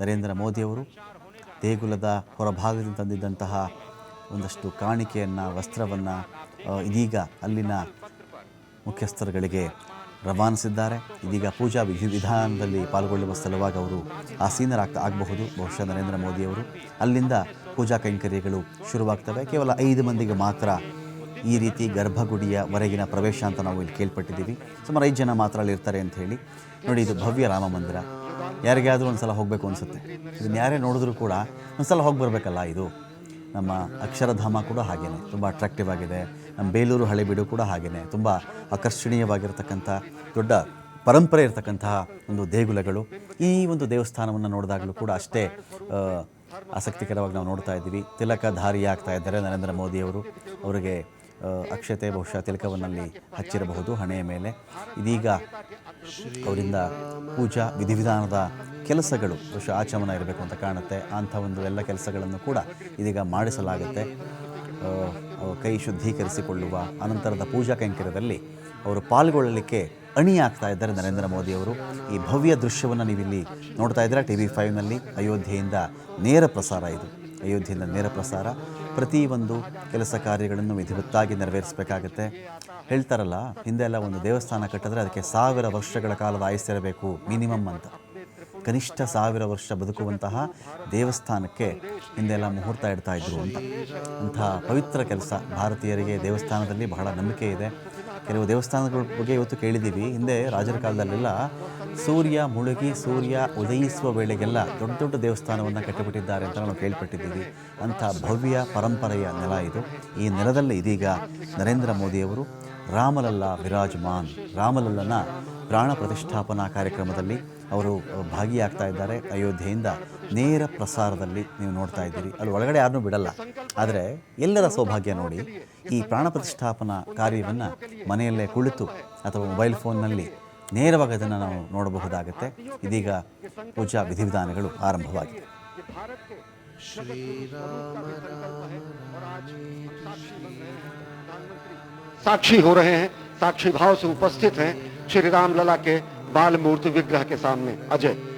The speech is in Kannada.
ನರೇಂದ್ರ ಮೋದಿಯವರು ದೇಗುಲದ ಹೊರಭಾಗದಿಂದ ತಂದಿದ್ದಂತಹ ಒಂದಷ್ಟು ಕಾಣಿಕೆಯನ್ನು, ವಸ್ತ್ರವನ್ನು ಇದೀಗ ಅಲ್ಲಿನ ಮುಖ್ಯಸ್ಥರುಗಳಿಗೆ ರವಾನಿಸಿದ್ದಾರೆ. ಇದೀಗ ಪೂಜಾ ವಿಧಿ ವಿಧಾನದಲ್ಲಿ ಪಾಲ್ಗೊಳ್ಳುವ ಸಲುವಾಗಿ ಅವರು ಆಸೀನರಾಗ್ತಾ ಆಗಬಹುದು. ಬಹುಶಃ ನರೇಂದ್ರ ಮೋದಿಯವರು ಅಲ್ಲಿಂದ ಪೂಜಾ ಕೈಂಕರ್ಯಗಳು ಶುರುವಾಗ್ತವೆ. ಕೇವಲ ಐದು ಮಂದಿಗೆ ಮಾತ್ರ ಈ ರೀತಿ ಗರ್ಭಗುಡಿಯ ವರೆಗಿನ ಪ್ರವೇಶ ಅಂತ ನಾವು ಇಲ್ಲಿ ಕೇಳ್ಪಟ್ಟಿದ್ದೀವಿ. ಸುಮಾರು ಐದು ಜನ ಮಾತ್ರ ಅಲ್ಲಿರ್ತಾರೆ ಅಂತ ಹೇಳಿ. ನೋಡಿ, ಇದು ಭವ್ಯ ರಾಮ ಮಂದಿರ. ಯಾರಿಗಾದರೂ ಒಂದು ಸಲ ಹೋಗಬೇಕು ಅನಿಸುತ್ತೆ. ಇದನ್ನು ಯಾರೇ ನೋಡಿದ್ರೂ ಕೂಡ ಒಂದು ಸಲ ಹೋಗಿ ಬರಬೇಕಲ್ಲ ಇದು. ನಮ್ಮ ಅಕ್ಷರಧಾಮ ಕೂಡ ಹಾಗೇ ತುಂಬ ಅಟ್ರಾಕ್ಟಿವ್ ಆಗಿದೆ. ನಮ್ಮ ಬೇಲೂರು ಹಳೆಬೀಡು ಕೂಡ ಹಾಗೇ ತುಂಬ ಆಕರ್ಷಣೀಯವಾಗಿರ್ತಕ್ಕಂಥ, ದೊಡ್ಡ ಪರಂಪರೆ ಇರತಕ್ಕಂತಹ ಒಂದು ದೇಗುಲಗಳು. ಈ ಒಂದು ದೇವಸ್ಥಾನವನ್ನು ನೋಡಿದಾಗಲೂ ಕೂಡ ಅಷ್ಟೇ ಆಸಕ್ತಿಕರವಾಗಿ ನಾವು ನೋಡ್ತಾ ಇದ್ದೀವಿ. ತಿಲಕಧಾರಿ ಆಗ್ತಾ ಇದ್ದಾರೆ ನರೇಂದ್ರ ಮೋದಿಯವರು. ಅವರಿಗೆ ಅಕ್ಷತೆ ಬಹುಶಃ ತಿಲಕವನ್ನಲ್ಲಿ ಹಚ್ಚಿರಬಹುದು ಹಣೆಯ ಮೇಲೆ. ಇದೀಗ ಅವರಿಂದ ಪೂಜಾ, ವಿಧಿವಿಧಾನದ ಕೆಲಸಗಳು ಬಹುಶಃ ಆಚಮನ ಇರಬೇಕು ಅಂತ ಕಾಣುತ್ತೆ. ಅಂಥ ಒಂದು ಎಲ್ಲ ಕೆಲಸಗಳನ್ನು ಕೂಡ ಇದೀಗ ಮಾಡಿಸಲಾಗುತ್ತೆ. ಕೈ ಶುದ್ಧೀಕರಿಸಿಕೊಳ್ಳುವ ಅನಂತರದ ಪೂಜಾ ಕೈಂಕರ್ಯದಲ್ಲಿ ಅವರು ಪಾಲ್ಗೊಳ್ಳಲಿಕ್ಕೆ ಅಣಿಯಾಗ್ತಾ ಇದ್ದಾರೆ ನರೇಂದ್ರ ಮೋದಿಯವರು ಈ ಭವ್ಯ ದೃಶ್ಯವನ್ನು ನೀವಿಲ್ಲಿ ನೋಡ್ತಾ ಇದ್ದೀರಾ? ಟಿ ವಿ ಫೈವ್ನಲ್ಲಿ ಅಯೋಧ್ಯೆಯಿಂದ ನೇರ ಪ್ರಸಾರ ಇದು. ಅಯೋಧ್ಯೆಯಿಂದ ನೇರ ಪ್ರಸಾರ. ಪ್ರತಿ ಒಂದು ಕೆಲಸ ಕಾರ್ಯಗಳನ್ನು ವಿಧಿವತ್ತಾಗಿ ನೆರವೇರಿಸಬೇಕಾಗತ್ತೆ. ಹೇಳ್ತಾರಲ್ಲ ಹಿಂದೆಲ್ಲ ಒಂದು ದೇವಸ್ಥಾನ ಕಟ್ಟಿದ್ರೆ ಅದಕ್ಕೆ ಸಾವಿರ ವರ್ಷಗಳ ಕಾಲದ ಆಯಸ್ಸಿರಬೇಕು ಮಿನಿಮಮ್ ಅಂತ. ಕನಿಷ್ಠ ಸಾವಿರ ವರ್ಷ ಬದುಕುವಂತಹ ದೇವಸ್ಥಾನಕ್ಕೆ ಹಿಂದೆಲ್ಲ ಮುಹೂರ್ತ ಇಡ್ತಾ ಇದ್ರು ಅಂತ. ಅಂತಹ ಪವಿತ್ರ ಕೆಲಸ. ಭಾರತೀಯರಿಗೆ ದೇವಸ್ಥಾನದಲ್ಲಿ ಬಹಳ ನಂಬಿಕೆ ಇದೆ. ಕೆಲವು ದೇವಸ್ಥಾನಗಳ ಬಗ್ಗೆ ಇವತ್ತು ಕೇಳಿದ್ದೀವಿ. ಹಿಂದೆ ರಾಜರ ಕಾಲದಲ್ಲೆಲ್ಲ ಸೂರ್ಯ ಮುಳುಗಿ, ಸೂರ್ಯ ಉದಯಿಸುವ ವೇಳೆಗೆಲ್ಲ ದೊಡ್ಡ ದೊಡ್ಡ ದೇವಸ್ಥಾನವನ್ನು ಕಟ್ಟಿಬಿಟ್ಟಿದ್ದಾರೆ ಅಂತ ನಾವು ಕೇಳ್ಪಟ್ಟಿದ್ದೀವಿ. ಅಂಥ ಭವ್ಯ ಪರಂಪರೆಯ ನೆಲ ಇದು. ಈ ನೆಲದಲ್ಲಿ ಇದೀಗ ನರೇಂದ್ರ ಮೋದಿಯವರು ರಾಮಲಲ್ಲ ವಿರಾಜಮಾನ್, ರಾಮಲಲ್ಲನ ಪ್ರಾಣ ಪ್ರತಿಷ್ಠಾಪನಾ ಕಾರ್ಯಕ್ರಮದಲ್ಲಿ ಅವರು ಭಾಗಿಯಾಗ್ತಾ ಇದ್ದಾರೆ ಅಯೋಧ್ಯೆಯಿಂದ ನೇರ ಪ್ರಸಾರದಲ್ಲಿ ನೀವು ನೋಡ್ತಾ ಇದ್ದೀರಿ ಅಲ್ಲಿ ಒಳಗಡೆ ಯಾರನ್ನೂ ಬಿಡಲ್ಲ ಆದರೆ ಎಲ್ಲರ ಸೌಭಾಗ್ಯ ನೋಡಿ ಈ ಪ್ರಾಣ ಪ್ರತಿಷ್ಠಾಪನಾ ಕಾರ್ಯವನ್ನು ಮನೆಯಲ್ಲೇ ಕುಳಿತು ಅಥವಾ ಮೊಬೈಲ್ ಫೋನ್ನಲ್ಲಿ ನೇರವಾಗಿ ಅದನ್ನು ನಾವು ನೋಡಬಹುದಾಗುತ್ತೆ ಇದೀಗ ಪೂಜಾ ವಿಧಿವಿಧಾನಗಳು ಆರಂಭವಾಗಿದೆ साक्षी हो रहे हैं साक्षी भाव से उपस्थित हैं श्री राम लला के बाल मूर्ति विग्रह के सामने। अजय।